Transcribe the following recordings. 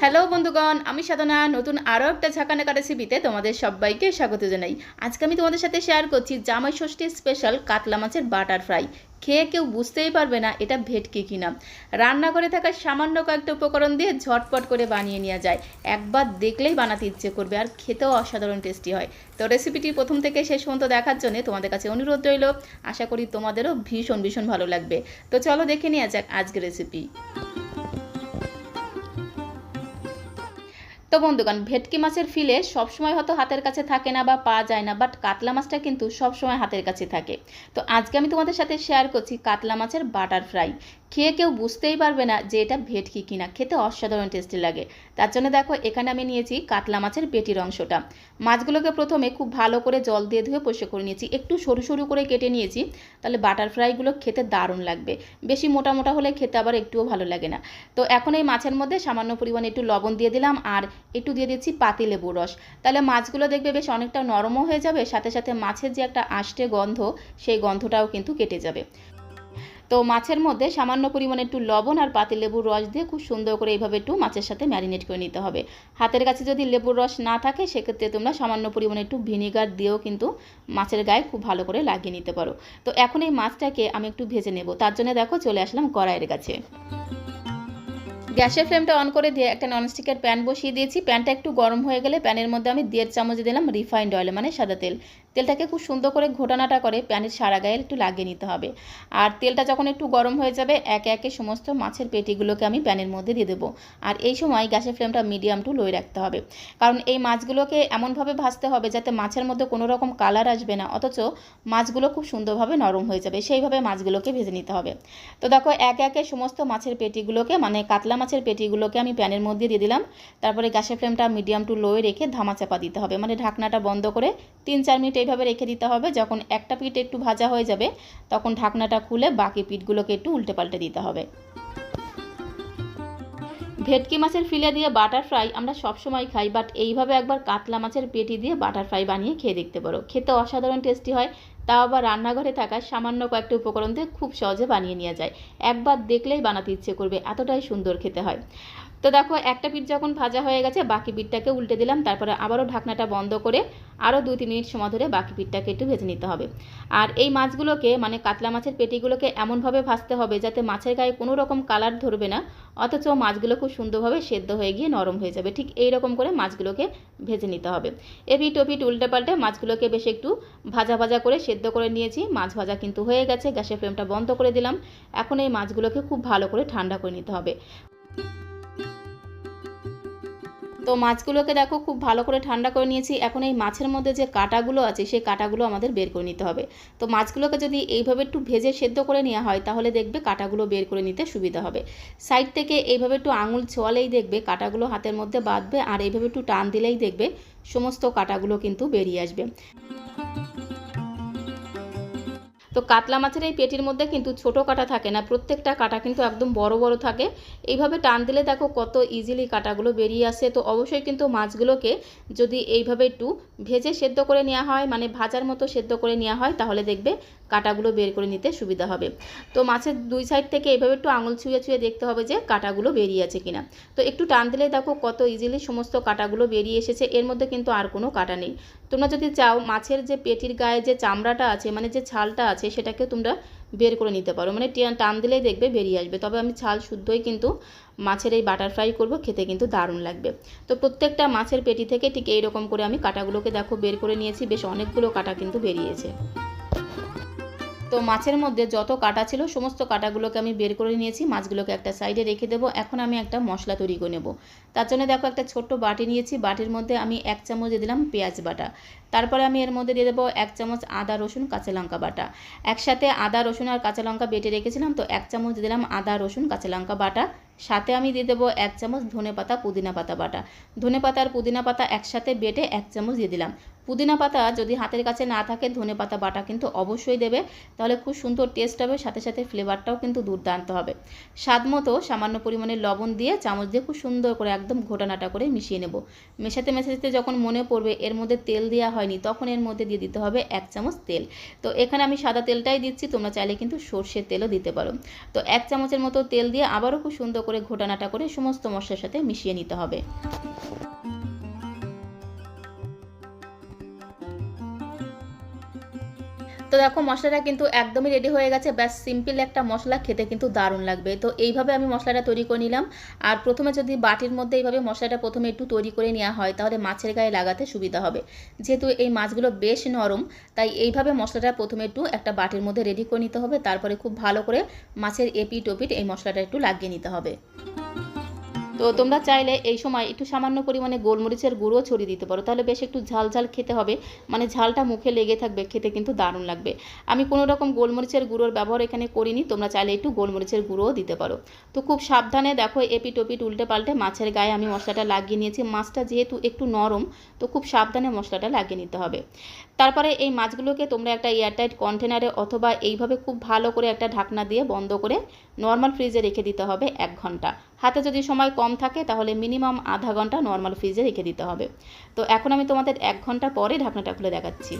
Hello বন্ধুগণ, আমি সাধনা। নতুন আরও একটা ঝাঁকানাকা রেসিপিতে তোমাদের সবাইকে স্বাগত জানাই। আজকে আমি তোমাদের সাথে শেয়ার করছি জামাই ষষ্ঠীর স্পেশাল কাতলা মাছের বাটার ফ্রাই খেয়ে কেউ বুঝতেই পারবে না এটা ভেটকি কিনা। রান্নাঘরে থাকা সামান্য কয়েকটা উপকরণ দিয়ে ঝটপট করে বানিয়ে নেওয়া যায়। একবার দেখলেই বানাতে ইচ্ছে করবে আর খেতেও অসাধারণ টেস্টি হয়। তো রেসিপিটি প্রথম থেকে শেষ পর্যন্ত দেখার জন্য তোমাদের কাছে অনুরোধ রইল। আশা করি তোমাদেরও ভীষণ ভীষণ ভালো লাগবে। তো চলো দেখে নেওয়া যাক আজকের রেসিপি তো বন্ধুগণ, ভেটকি মাছের ফিলে সবসময় হয়তো হাতের কাছে থাকে না বা পাওয়া যায় না বাট কাতলা মাছটা কিন্তু সবসময় হাতের কাছে থাকে। তো আজকে আমি তোমাদের সাথে শেয়ার করছি কাতলা মাছের বাটার ফ্রাই খেয়ে কেউ বুঝতেই পারবে না যে এটা ভেটকি কিনা। খেতে অসাধারণ টেস্টি লাগে। তার জন্য দেখো, এখানে আমি নিয়েছি কাতলা মাছের পেটির অংশটা। মাছগুলোকে প্রথমে খুব ভালো করে জল দিয়ে ধুয়ে পরিষ্কার করে নিয়েছি। একটু সরু সরু করে কেটে নিয়েছি, তাহলে বাটার ফ্রাইগুলো খেতে দারুণ লাগবে। বেশি মোটা মোটা হলে খেতে আবার একটুও ভালো লাগে না। তো এখন এই মাছের মধ্যে সামান্য পরিমাণে একটু লবণ দিয়ে দিলাম আর একটু দিয়ে দিচ্ছি পাতি লেবুর রস। তাহলে মাছগুলো দেখবে বেশ অনেকটা নরমও হয়ে যাবে, সাথে সাথে মাছের যে একটা আষ্টে গন্ধ, সেই গন্ধটাও কিন্তু কেটে যাবে। তো মাছের মধ্যে সামান্য পরিমাণে একটু লবণ আর পাতি লেবুর রস দিয়ে খুব সুন্দর করে এইভাবে একটু মাছের সাথে ম্যারিনেট করে নিতে হবে। হাতের কাছে যদি লেবুর রস না থাকে, সেক্ষেত্রে তোমরা সামান্য পরিমাণে একটু ভিনেগার দিয়েও কিন্তু মাছের গায়ে খুব ভালো করে লাগিয়ে নিতে পারো। তো এখন এই মাছটাকে আমি একটু ভেজে নেব। তার জন্য দেখো চলে আসলাম কড়াইয়ের কাছে। গ্যাসের ফ্লেমটা অন করে দিয়ে একটা ননস্টিকের প্যান বসিয়ে দিয়েছি। প্যানটা একটু গরম হয়ে গেলে প্যানের মধ্যে আমি দেড় চামচ দিলাম রিফাইন্ড অয়েল মানে সাদা তেল। তেলটাকে খুব সুন্দর করে ঘোটানাটা করে প্যানের সারা গায়ে একটু লাগিয়ে নিতে হবে। আর তেলটা যখন একটু গরম হয়ে যাবে, একে একে সমস্ত মাছের পেটিগুলোকে আমি প্যানের মধ্যে দিয়ে দেবো। আর এই সময় গ্যাসের ফ্লেমটা মিডিয়াম টু লোয়ে রাখতে হবে। কারণ এই মাছগুলোকে এমনভাবে ভাজতে হবে যাতে মাছের মধ্যে কোনো রকম কালার আসবে না, অথচ মাছগুলো খুব সুন্দরভাবে নরম হয়ে যাবে। সেইভাবে মাছগুলোকে ভেজে নিতে হবে। তো দেখো, একে একে সমস্ত মাছের পেটিগুলোকে মানে কাতলা মাছের পেটিগুলোকে আমি প্যানের মধ্যে দিয়ে দিলাম। তারপরে গ্যাসের ফ্লেমটা মিডিয়াম টু লোয়ে রেখে ধামা চাপা দিতে হবে। মানে ঢাকনাটা বন্ধ করে তিন চার মিনিট এইভাবে রেখে দিতে হবে। যখন একটা পিঠ একটু ভাজা হয়ে যাবে, তখন ঢাকনাটা খুলে বাকি পিঠগুলোকে একটু উল্টে পাল্টে দিতে হবে। ভেটকি মাছের ফিলে দিয়ে বাটার ফ্রাই আমরা সবসময় খাই, বাট এইভাবে একবার কাতলা মাছের পেটি দিয়ে বাটার ফ্রাই বানিয়ে খেয়ে দেখতে পারো। খেতে অসাধারণ টেস্টি হয়, তাও আবার রান্নাঘরে থাকা সামান্য কয়েকটি উপকরণ দিয়ে খুব সহজে বানিয়ে নেওয়া যায়। একবার দেখলেই বানাতে ইচ্ছে করবে, এতটাই সুন্দর খেতে হয়। তো দেখো, একটা পিঠ যখন ভাজা হয়ে গেছে, বাকি পিঠটাকে উল্টে দিলাম, তারপরে আবারও ঢাকনাটা বন্ধ করে আরও দুই তিন মিনিট সময় ধরে বাকি পিঠটাকে একটু ভেজে নিতে হবে। আর এই মাছগুলোকে মানে কাতলা মাছের পেটিগুলোকে এমনভাবে ভাজতে হবে যাতে মাছের গায়ে কোনো রকম কালার ধরবে না, অথচ মাছগুলো খুব সুন্দরভাবে সেদ্ধ হয়ে গিয়ে নরম হয়ে যাবে। ঠিক এই রকম করে মাছগুলোকে ভেজে নিতে হবে। এপিট ওপিট উল্টে পাল্টে মাছগুলোকে বেশ একটু ভাজা ভাজা করে সেদ্ধ করে নিয়েছি। মাছ ভাজা কিন্তু হয়ে গেছে, গ্যাসের ফ্লেমটা বন্ধ করে দিলাম। এখন এই মাছগুলোকে খুব ভালো করে ঠান্ডা করে নিতে হবে। তো মাছগুলোকে দেখো খুব ভালো করে ঠান্ডা করে নিয়েছি। এখন এই মাছের মধ্যে যে কাটাগুলো আছে, সেই কাটাগুলো আমাদের বের করে নিতে হবে। তো মাছগুলোকে যদি এইভাবে একটু ভেজে সেদ্ধ করে নেওয়া হয়, তাহলে দেখবে কাটাগুলো বের করে নিতে সুবিধা হবে। সাইড থেকে এইভাবে একটু আঙুল ছোয়ালেই দেখবে কাটাগুলো হাতের মধ্যে বাঁধবে, আর এইভাবে একটু টান দিলেই দেখবে সমস্ত কাটাগুলো কিন্তু বেরিয়ে আসবে। তো কাতলা মাছের এই পেটির মধ্যে কিন্তু ছোট কাটা থাকে না, প্রত্যেকটা কাটা কিন্তু একদম বড় বড় থাকে। এইভাবে টান দিলে দেখো কত ইজিলি কাটাগুলো বেরিয়ে আসে। তো অবশ্যই কিন্তু মাছগুলোকে যদি এইভাবে একটু ভেজে সেদ্ধ করে নেওয়া হয় মানে ভাজার মতো সেদ্ধ করে নেওয়া হয়, তাহলে দেখবে কাটাগুলো বের করে নিতে সুবিধা হবে। তো মাছের দুই সাইড থেকে এইভাবে একটু আঙুল ছুঁয়ে ছুঁয়ে দেখতে হবে যে কাটাগুলো বেরিয়ে আছে কিনা। তো একটু টান দিলে দেখো কত ইজিলি সমস্ত কাটাগুলো বেরিয়ে এসেছে, এর মধ্যে কিন্তু আর কোনো কাটা নেই। তোমরা যদি চাও মাছের যে পেটির গায়ে যে চামড়াটা আছে মানে যে ছালটা আছে, সেটাকে তোমরা বের করে নিতে পারো। মানে টান দিলেই দেখবে বেরিয়ে আসবে। তবে আমি ছাল শুদ্ধই কিন্তু মাছের এই বাটার ফ্রাই করব, খেতে কিন্তু দারুণ লাগবে। তো প্রত্যেকটা মাছের পেটি থেকে ঠিক এইরকম করে আমি কাটাগুলোকে দেখো বের করে নিয়েছি। বেশ অনেকগুলো কাটা কিন্তু বেরিয়েছে। তো মাছের মধ্যে যত কাটা ছিল, সমস্ত কাটাগুলোকে আমি বের করে নিয়েছি, মাছগুলোকে একটা সাইডে রেখে দেবো। এখন আমি একটা মশলা তৈরি করে নেব। তার জন্য দেখো একটা ছোট্ট বাটি নিয়েছি। বাটির মধ্যে আমি এক চামচ দিয়ে দিলাম পেঁয়াজ বাটা। তারপরে আমি এর মধ্যে দিয়ে দেবো এক চামচ আদা, রসুন, কাঁচা লঙ্কা বাটা। একসাথে আদা, রসুন আর কাঁচা লঙ্কা বেটে রেখেছিলাম, তো এক চামচ দিয়ে দিলাম আদা, রসুন, কাঁচা লঙ্কা বাটা। সাথে আমি দিয়ে দেবো এক চামচ ধনে পাতা, পুদিনা পাতা বাটা। ধনে পাতা আর পুদিনা পাতা একসাথে বেটে এক চামচ দিয়ে দিলাম। পুদিনা পাতা যদি হাতের কাছে না থাকে, ধনে পাতা বাটা কিন্তু অবশ্যই দেবে। তাহলে খুব সুন্দর টেস্ট হবে, সাথে সাথে ফ্লেভারটাও কিন্তু দুর্দান্ত হবে। স্বাদ মতো সামান্য পরিমাণে লবণ দিয়ে চামচ দিয়ে খুব সুন্দর করে একদম ঘোটানাটা করে মিশিয়ে নেব। মেশাতে মেশাতে যখন মনে পড়বে এর মধ্যে তেল দেওয়া হয়নি, তখন এর মধ্যে দিয়ে দিতে হবে এক চামচ তেল। তো এখানে আমি সাদা তেলটাই দিচ্ছি, তোমরা চাইলে কিন্তু সর্ষের তেলও দিতে পারো। তো এক চামচের মতো তেল দিয়ে আবারও খুব সুন্দর করে ঘোটানাটা করে সমস্ত মশলার সাথে মিশিয়ে নিতে হবে। তো দেখো, মশলাটা কিন্তু একদমই রেডি হয়ে গেছে। ব্যাস সিম্পল একটা মশলা খেতে কিন্তু দারুণ লাগবে। তো এইভাবে আমি মশলাটা তৈরি করে নিলাম। আর প্রথমে যদি বাটির মধ্যে এইভাবে মশলাটা প্রথমে একটু তৈরি করে নেওয়া হয়, তাহলে মাছের গায়ে লাগাতে সুবিধা হবে। যেহেতু এই মাছগুলো বেশ নরম, তাই এইভাবে মশলাটা প্রথমে একটু একটা বাটির মধ্যে রেডি করে নিতে হবে। তারপরে খুব ভালো করে মাছের এপিট ওপিট এই মশলাটা একটু লাগিয়ে নিতে হবে। তো তোমরা চাইলে এই সময় একটু সামান্য পরিমাণে গোলমরিচের গুঁড়ো ছড়িয়ে দিতে পারো। তাহলে বেশ একটু ঝাল ঝাল খেতে হবে। মানে ঝালটা মুখে লেগে থাকবে, খেতে কিন্তু দারুণ লাগবে। আমি কোনো রকম গোলমরিচের গুঁড়োর ব্যবহার এখানে করিনি, তোমরা চাইলে একটু গোলমরিচের গুঁড়োও দিতে পারো। তো খুব সাবধানে দেখো এপিট ওপিট উল্টে পাল্টে মাছের গায়ে আমি মশলাটা লাগিয়ে নিয়েছি। মাছটা যেহেতু একটু নরম, তো খুব সাবধানে মশলাটা লাগিয়ে নিতে হবে। তারপরে এই মাছগুলোকে তোমরা একটা এয়ারটাইট কন্টেনারে অথবা এইভাবে খুব ভালো করে একটা ঢাকনা দিয়ে বন্ধ করে নর্মাল ফ্রিজে রেখে দিতে হবে এক ঘণ্টা। হাতে যদি সময় কম থাকে, তাহলে মিনিমাম আধা ঘণ্টা নর্মাল ফ্রিজে রেখে দিতে হবে। তো এখন আমি তোমাদের এক ঘণ্টা পরে ঢাকনাটা খুলে দেখাচ্ছি।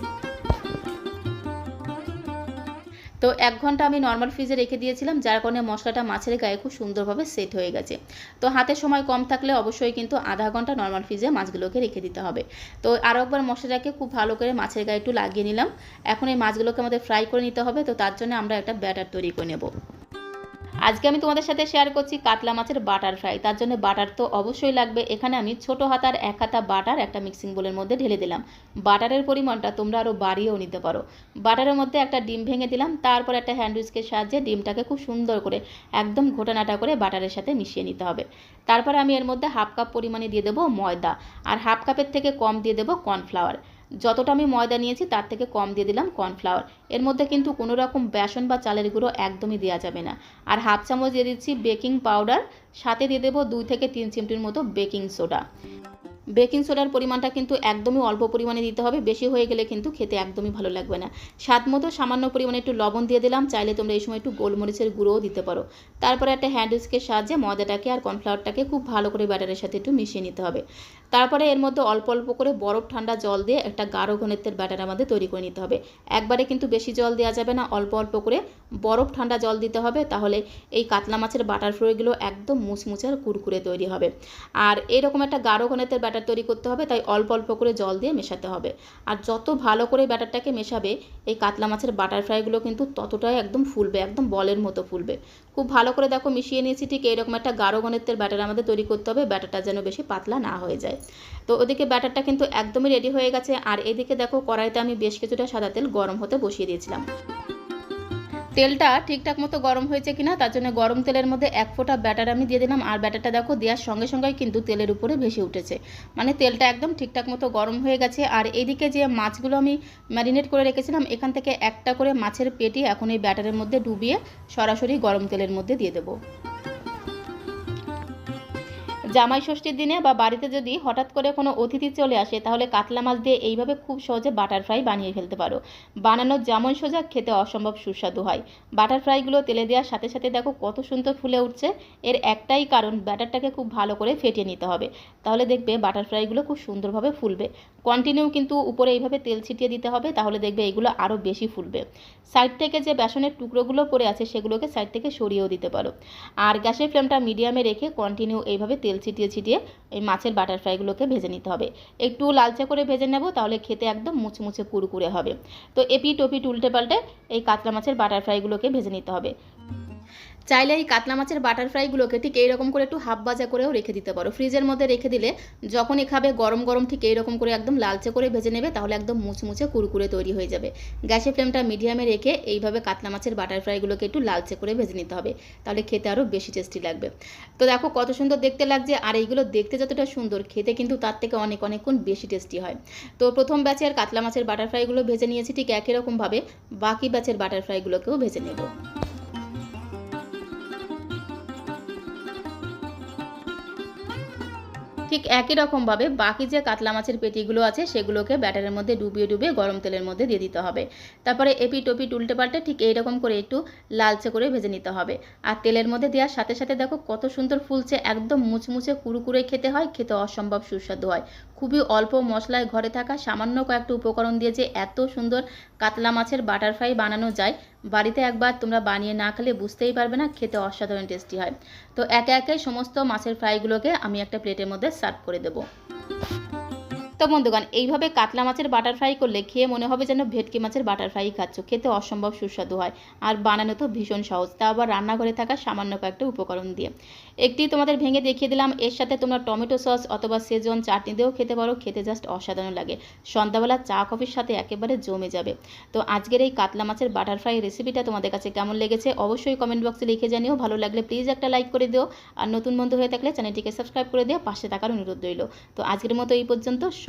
তো এক ঘণ্টা আমি নর্মাল ফ্রিজে রেখে দিয়েছিলাম, যার কারণে মশলাটা মাছের গায়ে খুব সুন্দরভাবে সেট হয়ে গেছে। তো হাতে সময় কম থাকলে অবশ্যই কিন্তু আধা ঘণ্টা নর্মাল ফ্রিজে মাছগুলোকে রেখে দিতে হবে। তো আরও একবার মশলাটাকে খুব ভালো করে মাছের গায়ে একটু লাগিয়ে নিলাম। এখন এই মাছগুলোকে আমাদের ফ্রাই করে নিতে হবে, তো তার জন্য আমরা একটা ব্যাটার তৈরি করে নেব। আজকে আমি তোমাদের সাথে শেয়ার করছি কাতলা মাছের বাটার ফ্রাই তার জন্য বাটার তো অবশ্যই লাগবে। এখানে আমি ছোট হাতার এক হাতা বাটার একটা মিক্সিং বোলের মধ্যে ঢেলে দিলাম। বাটারের পরিমাণটা তোমরা আরও বাড়িয়েও নিতে পারো। বাটারের মধ্যে একটা ডিম ভেঙে দিলাম। তারপর একটা হ্যান্ড উইস্কের সাহায্যে ডিমটাকে খুব সুন্দর করে একদম ঘোটানাটা করে বাটারের সাথে মিশিয়ে নিতে হবে। তারপরে আমি এর মধ্যে হাফ কাপ পরিমাণে দিয়ে দেবো ময়দা। আর হাফ কাপের থেকে কম দিয়ে দেবো কর্নফ্লাওয়ার যতটা আমি ময়দা নিয়েছি তার থেকে কম দিয়ে দিলাম কর্নফ্লাওয়ার। এর মধ্যে কিন্তু কোনো রকম বেসন বা চালের গুঁড়ো একদমই দেওয়া যাবে না। আর হাফ চামচ দিয়ে দিচ্ছি বেকিং পাউডার, সাথে দিয়ে দেবো দুই থেকে তিন চিমটির মতো বেকিং সোডা। বেকিং সোডার পরিমাণটা কিন্তু একদমই অল্প পরিমাণে দিতে হবে, বেশি হয়ে গেলে কিন্তু খেতে একদমই ভালো লাগবে না। স্বাদ মতো সামান্য পরিমাণে একটু লবণ দিয়ে দিলাম, চাইলে তোমরা এই সময় একটু গোলমরিচের গুঁড়োও দিতে পারো। তারপরে একটা হ্যান্ড উইস্কের সাহায্যে ময়দাটাকে আর কর্নফ্লাওয়ারটাকে খুব ভালো করে ব্যাটারের সাথে একটু মিশিয়ে নিতে হবে। তারপরে এর মধ্যে অল্প অল্প করে বরফ ঠান্ডা জল দিয়ে একটা গাঢ় ঘনত্বের ব্যাটার আমাদের তৈরি করে নিতে হবে। একবারে কিন্তু বেশি জল দেওয়া যাবে না, অল্প অল্প করে বরফ ঠান্ডা জল দিতে হবে, তাহলে এই কাতলা মাছের বাটার ফ্রাইগুলো একদম মুচমুচে আর কুরকুরে তৈরি হবে। আর এরকম একটা গাঢ় ঘনত্বের ব্যাটার তৈরি করতে হবে, তাই অল্প অল্প করে জল দিয়ে মেশাতে হবে। আর যত ভালো করে ব্যাটারটাকে মেশাবে, এই কাতলা মাছের বাটার ফ্রাইগুলো কিন্তু ততটাই একদম ফুলবে, একদম বলের মতো ফুলবে। খুব ভালো করে দেখো, মিশিয়ে নিয়েছি, ঠিক এইরকম একটা গাঢ় ঘনত্বের ব্যাটার আমাদের তৈরি করতে হবে, ব্যাটারটা যেন বেশি পাতলা না হয়ে যায়। তো ওদিকে ব্যাটারটা কিন্তু একদমই রেডি হয়ে গেছে, আর এদিকে দেখো কড়াইতে আমি বেশ কিছুটা সাদা তেল গরম হতে বসিয়ে দিয়েছিলাম। তেলটা ঠিকঠাক মতো গরম হয়েছে কিনা, তার জন্য গরম তেলের মধ্যে এক ফোঁটা ব্যাটার আমি দিয়ে দিলাম, আর ব্যাটারটা দেখো দেওয়ার সঙ্গে সঙ্গে কিন্তু তেলের উপরে ভেসে উঠেছে। মানে তেলটা একদম ঠিকঠাক মতো গরম হয়ে গেছে, আর এইদিকে যে মাছগুলো আমি ম্যারিনেট করে রেখেছিলাম, এখান থেকে একটা করে মাছের পেটি এখন এই ব্যাটারের মধ্যে ডুবিয়ে সরাসরি গরম তেলের মধ্যে দিয়ে দেবো। জামাই ষষ্ঠীর দিনে বা বাড়িতে যদি হঠাৎ করে কোনো অতিথি চলে আসে, তাহলে কাতলা মাছ দিয়ে এইভাবে খুব সহজে বাটার ফ্রাই বানিয়ে ফেলতে পারো। বানানো যেমন সোজা, খেতে অসম্ভব সুস্বাদু হয়। বাটার ফ্রাইগুলো তেলে দেওয়ার সাথে সাথে দেখো কত সুন্দর ফুলে উঠছে। এর একটাই কারণ, ব্যাটারটাকে খুব ভালো করে ফেটিয়ে নিতে হবে। তাহলে দেখবে বাটার ফ্রাইগুলো খুব সুন্দরভাবে ফুলবে। কন্টিনিউ কিন্তু উপরে এইভাবে তেল ছিটিয়ে দিতে হবে, তাহলে দেখবে এইগুলো আরও বেশি ফুলবে। সাইড থেকে যে বেসনের টুকরোগুলো পড়ে আছে, সেগুলোকে সাইড থেকে সরিয়েও দিতে পারো। আর গ্যাসের ফ্লেমটা মিডিয়ামে রেখে কন্টিনিউ এইভাবে তেল ছিটিয়ে ছিটিয়ে এই মাছের বাটার ফ্রাইগুলোকে ভেজে নিতে হবে। একটু লালচে করে ভেজে নেব, তাহলে খেতে একদম মুচমুচে কুরকুরে হবে। তো এপি ওপিট উল্টে পাল্টে এই কাতলা মাছের বাটার ফ্রাইগুলোকে ভেজে নিতে হবে। চাইলে এই কাতলা মাছের বাটার ফ্রাইগুলোকে ঠিক এইরকম করে একটু হাফ ভাজা করেও রেখে দিতে পারো। ফ্রিজের মধ্যে রেখে দিলে যখনই খাবে গরম গরম ঠিক এইরকম করে একদম লালচে করে ভেজে নেবে, তাহলে একদম মুচমুচে কুরকুরে তৈরি হয়ে যাবে। গ্যাসের ফ্লেমটা মিডিয়ামে রেখে এইভাবে কাতলা মাছের বাটার ফ্রাইগুলোকে একটু লালচে করে ভেজে নিতে হবে, তাহলে খেতে আরও বেশি টেস্টি লাগবে। তো দেখো কত সুন্দর দেখতে লাগছে, আর এইগুলো দেখতে যতটা সুন্দর, খেতে কিন্তু তার থেকে অনেক অনেক গুণ বেশি টেস্টি হয়। তো প্রথম ব্যাচের কাতলা মাছের বাটার ফ্রাইগুলো ভেজে নিয়েছি ঠিক একই রকমভাবে, বাকি ব্যাচের বাটার ফ্রাইগুলোকেও ভেজে নেব। ঠিক একই রকমভাবে বাকি যে কাতলা মাছের পেটিগুলো আছে সেগুলোকে ব্যাটারের মধ্যে ডুবিয়ে ডুবিয়ে গরম তেলের মধ্যে দিয়ে দিতে হবে। তারপরে এপি টপি টুলটে পাল্টে ঠিক এইরকম করে একটু লালচে করে ভেজে নিতে হবে। আর তেলের মধ্যে দেওয়ার সাথে সাথে দেখো কত সুন্দর ফুলছে, একদম মুচমুচে কুরুকুরে খেতে হয়, খেতে অসম্ভব সুস্বাদু হয়। খুবই অল্প মশলায় ঘরে থাকা সামান্য কয়েকটা উপকরণ দিয়ে যে এত সুন্দর কাতলা মাছের বাটারফ্রাই বানানো যায়, বাড়িতে একবার তোমরা বানিয়ে না খেলে বুঝতেই পারবে না, খেতে অসাধারণ টেস্টি হয়। তো একে একে সমস্ত মাছের ফ্রাইগুলোকে আমি একটা প্লেটের মধ্যে সার্ভ করে দেবো। তো বন্ধুগণ, এইভাবে কাতলা মাছের বাটার ফ্রাই করলে খেয়ে মনে হবে যেন ভেটকি মাছের বাটার ফ্রাই খাচ্ছ। খেতে অসম্ভব সুস্বাদু হয় আর বানানো তো ভীষণ সহজ, তা আবার রান্নাঘরে থাকা সামান্য কয়েকটা উপকরণ দিয়ে। একটি তোমাদের ভেঙে দেখিয়ে দিলাম, এর সাথে তোমরা টমেটো সস অথবা সেজন চাটনি দিয়েও খেতে পারো, খেতে জাস্ট অসাধারণ লাগে। সন্ধ্যাবেলা চা, কফির সাথে একেবারে জমে যাবে। তো আজকের এই কাতলা মাছের বাটার ফ্রাই রেসিপিটা তোমাদের কাছে কেমন লেগেছে অবশ্যই কমেন্ট বক্সে লিখে জানিও, ভালো লাগলে প্লিজ একটা লাইক করে দিও। আর নতুন বন্ধু হয়ে থাকলে চ্যানেলটিকে সাবস্ক্রাইব করে দিও, পাশে থাকার অনুরোধ রইল। তো আজকের মতো এই পর্যন্ত